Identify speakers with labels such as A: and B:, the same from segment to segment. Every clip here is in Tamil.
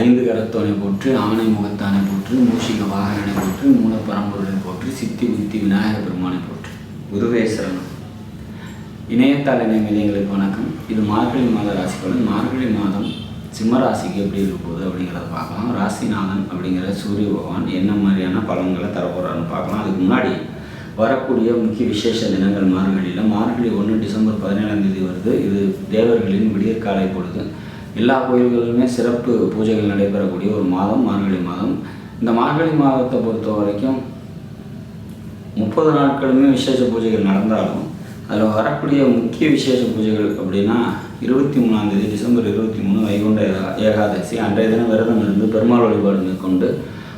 A: ஐந்து கரத்தோனை போற்று ஆணை முகத்தானை போற்று மூஷிக வாகனனை போற்று மூல பரம்பொருளை போற்று சித்தி புத்தி விநாயகர் பெருமானை போற்று. குருவே சரணம் இணையத்தாள் இணைய நிலையங்களுக்கு வணக்கம். இது மார்கழி மாத ராசி பலன் மார்கழி மாதம் சிம்மராசிக்கு எப்படி இருக்க போகுது அப்படிங்கிறத பார்க்கலாம். ராசிநாதன் அப்படிங்கிற சூரிய பகவான் என்ன மாதிரியான பலன்களை தரப்போகிறான்னு பார்க்கலாம். அதுக்கு முன்னாடி வரக்கூடிய முக்கிய விசேஷ தினங்கள் மார்கழியில். மார்கழி ஒன்று டிசம்பர் பதினேழாம் தேதி வருது. இது தேவர்களின் விடியற்காலை பொழுது. எல்லா கோயில்களிலுமே சிறப்பு பூஜைகள் நடைபெறக்கூடிய ஒரு மாதம் மார்கழி மாதம். இந்த மார்கழி மாதத்தை பொறுத்த வரைக்கும் முப்பது நாட்களுமே விசேஷ பூஜைகள் நடந்தாலும் அதில் வரக்கூடிய முக்கிய விசேஷ பூஜைகள் அப்படின்னா இருபத்தி மூணாந்தேதி டிசம்பர் இருபத்தி மூணு வைகுண்ட ஏகாதசி. அன்றைய தினம் விரதம் இருந்து பெருமாள் வழிபாடு மேற்கொண்டு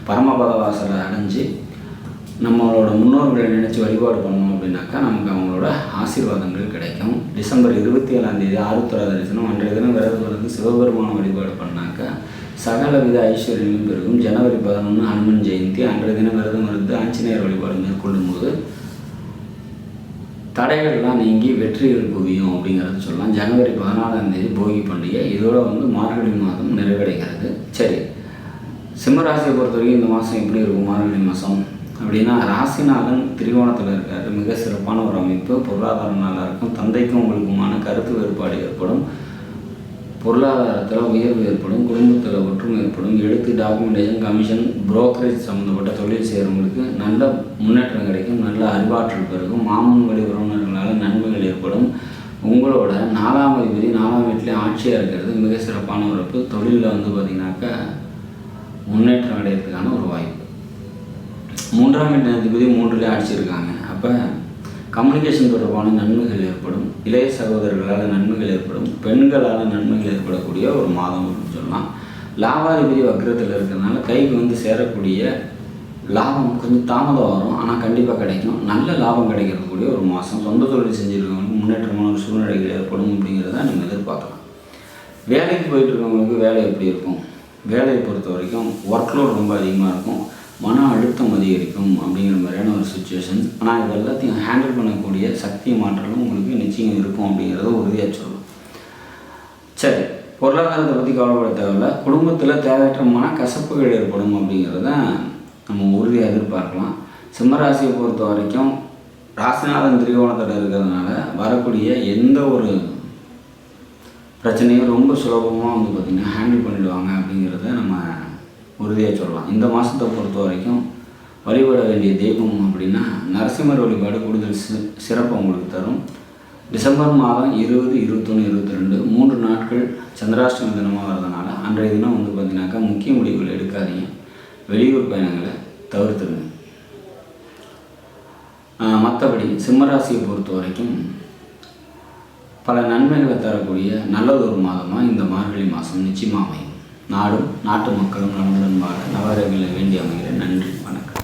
A: பரமபத வாசலை அடைஞ்சு நம்மளோட முன்னோர்களை நினச்சி வழிபாடு பண்ணோம் அப்படின்னாக்கா நமக்கு அவங்களோட ஆசீர்வாதங்கள் கிடைக்கும். டிசம்பர் இருபத்தி ஏழாந்தேதி தேதி தரிசனம். அன்றைய தினம் விரதம் இருந்து சிவபெருமான வழிபாடு பண்ணாக்கா சகல வித ஐஸ்வர்யங்களும் பெருகும். ஜனவரி பதினொன்று ஹனுமன் ஜெயந்தி அன்றைய தினம் விரதம் இருந்து ஆஞ்சநேயர் வழிபாடு மேற்கொள்ளும் போது தடைகள்லாம் நீங்கி வெற்றிகள் குவியும் அப்படிங்கிறது சொல்லலாம். ஜனவரி பதினாலாம் தேதி போகி பண்டிகை. இதோட வந்து மார்கழி மாதம் நிறைவடைகிறது. சரி. சிம்மராசியை பொறுத்த வரைக்கும் இந்த மாதம் எப்படி இருக்கும்? மார்கழி மாதம் அப்படின்னா ராசிநாதன் திரிகோணத்தில் இருக்காரு. மிக சிறப்பான ஒரு அமைப்பு. பொருளாதாரம் நல்லா இருக்கும் தந்தைக்கும் உங்களுக்குமான கருத்து வேறுபாடு ஏற்படும். பொருளாதாரத்தில் உயர்வு ஏற்படும். குடும்பத்தில் ஒற்றுமை ஏற்படும். எடுத்து டாக்குமெண்டேஷன் கமிஷன் புரோக்கரேஜ் சம்மந்தப்பட்ட தொழில் செய்கிறவங்களுக்கு நல்ல முன்னேற்றம் கிடைக்கும். நல்ல அறிவாற்றல் பெருகும். மாமன் வழி உறவினர்களால் நன்மைகள் ஏற்படும். உங்களோட நாலாம் அதிபதி நாலாம் வீட்டிலே ஆட்சியாக இருக்கிறது மிக சிறப்பான ஒரு தொழிலில் வந்து பார்த்திங்கனாக்கா முன்னேற்றம் அடையிறதுக்கான ஒரு வாய்ப்பு. மூன்றாம் வீட்டு அதிபதி மூன்றுலேயே அடிச்சிருக்காங்க. அப்போ கம்யூனிகேஷன் தொடர்பான நன்மைகள் ஏற்படும். இளைய சகோதரர்களால் நன்மைகள் ஏற்படும். பெண்களால் நன்மைகள் ஏற்படக்கூடிய ஒரு மாதம் அப்படின்னு சொல்லலாம். லாபாதிபதி வக்கிரத்தில் இருக்கிறதுனால கைக்கு வந்து சேரக்கூடிய லாபம் கொஞ்சம் தாமதம் வரும். ஆனால் கண்டிப்பாக கிடைக்கும். நல்ல லாபம் கிடைக்கக்கூடிய ஒரு மாதம். சொந்த தொழில் செஞ்சுருக்கவங்களுக்கு முன்னேற்றமான ஒரு சூழ்நிலைகள் ஏற்படும் அப்படிங்கிறத நம்ம எதிர்பார்க்கலாம். வேலைக்கு போயிட்டு இருக்கவங்களுக்கு வேலை எப்படி இருக்கும்? வேலையை பொறுத்த வரைக்கும் ஒர்க்லோட் ரொம்ப அதிகமாக இருக்கும். மன அழுத்தம் அதிகரிக்கும் அப்படிங்கிற மாதிரியான ஒரு சுச்சுவேஷன் ஆனால் இது எல்லாத்தையும் ஹேண்டில் பண்ணக்கூடிய சக்தி மாற்றலும் உங்களுக்கு நிச்சயம் இருக்கும் அப்படிங்கிறத உறுதியாக சொல்லலாம் சரி பொருளாதாரத்தை பற்றி கவலைப்பட தேவையில்ல. குடும்பத்தில் தேவையற்ற மன கசப்புகள் ஏற்படும் அப்படிங்கிறத நம்ம உறுதியாக எதிர்பார்க்கலாம். சிம்மராசியை பொறுத்த வரைக்கும் ராசிநாதன் திரிகோணத்தில் இருக்கிறதுனால வரக்கூடிய எந்த ஒரு பிரச்சனையும் ரொம்ப சுலபமாக வந்து பார்த்திங்கன்னா ஹேண்டில் பண்ணிடுவாங்க அப்படிங்கிறத நம்ம உறுதியாக சொல்லலாம். இந்த மாதத்தை பொறுத்த வரைக்கும் வழிபட வேண்டிய தெய்வம் அப்படின்னா நரசிம்மர் வழிபாடு கூடுதல் சி சிறப்பு உங்களுக்கு தரும். டிசம்பர் மாதம் இருபது இருபத்தொன்று இருபத்தி ரெண்டு மூன்று நாட்கள் சந்திராஷ்டமி தினமாக வரதுனால அன்றைய தினம் வந்து பார்த்தீங்கன்னாக்கா முக்கிய முடிவுகள் எடுக்காதீங்க. வெளியூர் பயணங்களை தவிர்த்துருங்க. மற்றபடி சிம்மராசியை பொறுத்த வரைக்கும் பல நன்மைகளை தரக்கூடிய நல்லதொரு மாதமாக இந்த மார்கழி மாதம் நிச்சயமாக அமையும். நாடும் நாட்டு மக்களும் நலமுடன் வாழ நவரங்களை வேண்டி அமைகிறேன். நன்றி வணக்கம்.